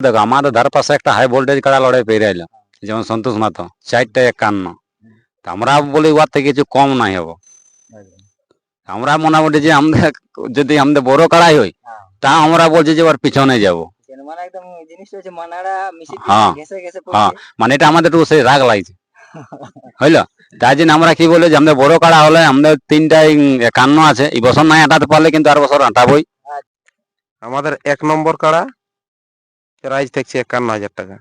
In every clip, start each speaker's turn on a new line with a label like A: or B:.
A: দেখো আমাদের ধার পাশে একটা হাই ভোল্টেজ কাড়া লড়াই পেয়ে আইলো যেমন সন্তোষ মাতো চারটা একান্ন। তা আমরা বলি ওর থেকে কিছু কম নাই হব। আমরা মোটামুটি যে আমাদের যদি আমাদের বড় কাড়াই হয়
B: হ্যাঁ।
A: তা আমরা বলছি যে ওর পিছনে যাব।
B: মানে একদম জিনিসটা হচ্ছে মানাড়া মিশি
A: হ্যাঁ, হ্যাঁ। মানে এটা আমাদের একটু সেই রাগ লাগছে। হইল? তাই জন্য আমরা কি বলি যে আমাদের বড় কাড়া হলে আমাদের তিনটাই একান্ন আছে। এই বছর নাই আটাতে পারলে কিন্তু আর বছর আটাবই।
C: আমাদের এক নম্বর কাড়া প্রাইস থাকছে একান্ন হাজার টাকা।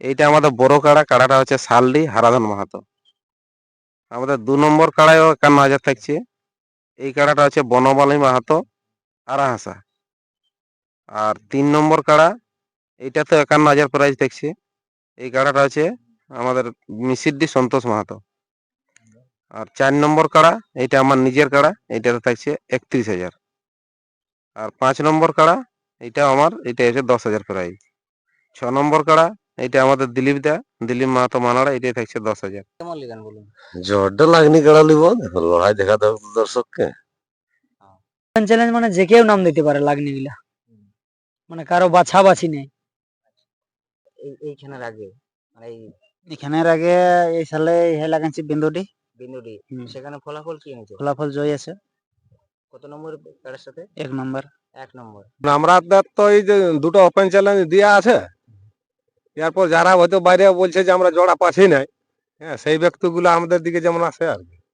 C: এইটা আমাদের বড় কাড়া, কাড়াটা হচ্ছে শালডি হারাধন মাহাতো। আমাদের দু নম্বর কাড়ায়ও একান্ন হাজার থাকছে। এই কাড়াটা হচ্ছে বনমালী মাহাতো, আরাহাসা। আর তিন নম্বর কাড়া এইটা তো একান্ন হাজার প্রাইস থাকছে। এই কাড়াটা হচ্ছে আমাদের মিসিডি সন্তোষ মাহাতো। আর চার নম্বর কাড়া, এইটা আমার নিজের কাড়া, এইটাতে থাকছে একত্রিশ হাজার। আর পাঁচ নম্বর কাড়া এটা আমার এটা হচ্ছে দশ হাজার প্রাইস ছ নম্বর কাড়া এটা আমাদের দিলীপ দা দিলীপ মাহাতো মানাড়া এটাই থাকছে দশ হাজার।
B: কেমন লিগান বলুন?
D: জোরটা লাগনি কেড়া লিব লড়াই দেখা দাও দর্শককে।
E: চ্যালেঞ্জ মানে যে কেউ নাম দিতে পারে লাগনি গুলা মানে কারও বাছা বাছি নেই।
B: এই এইখানের আগে মানে এই
E: এখানের আগে এই সালে হে লাগাইছি বিন্দুটি
B: বিন্দুটি। সেখানে ফলাফল কি হয়েছে
E: ফলাফল জয় আছে।
B: কত নম্বর কারের সাথে?
E: এক নম্বর।
B: এক নম্বর।
C: তো এই যে দুটো ওপেন চ্যালেঞ্জ দেওয়া আছে। এরপর যারা হয়তো বাইরে বলছে যে আমরা জোড়া পাচ্ছি নাই হ্যাঁ সেই ব্যক্তিগুলো আমাদের দিকে যেমন আসে আর কি।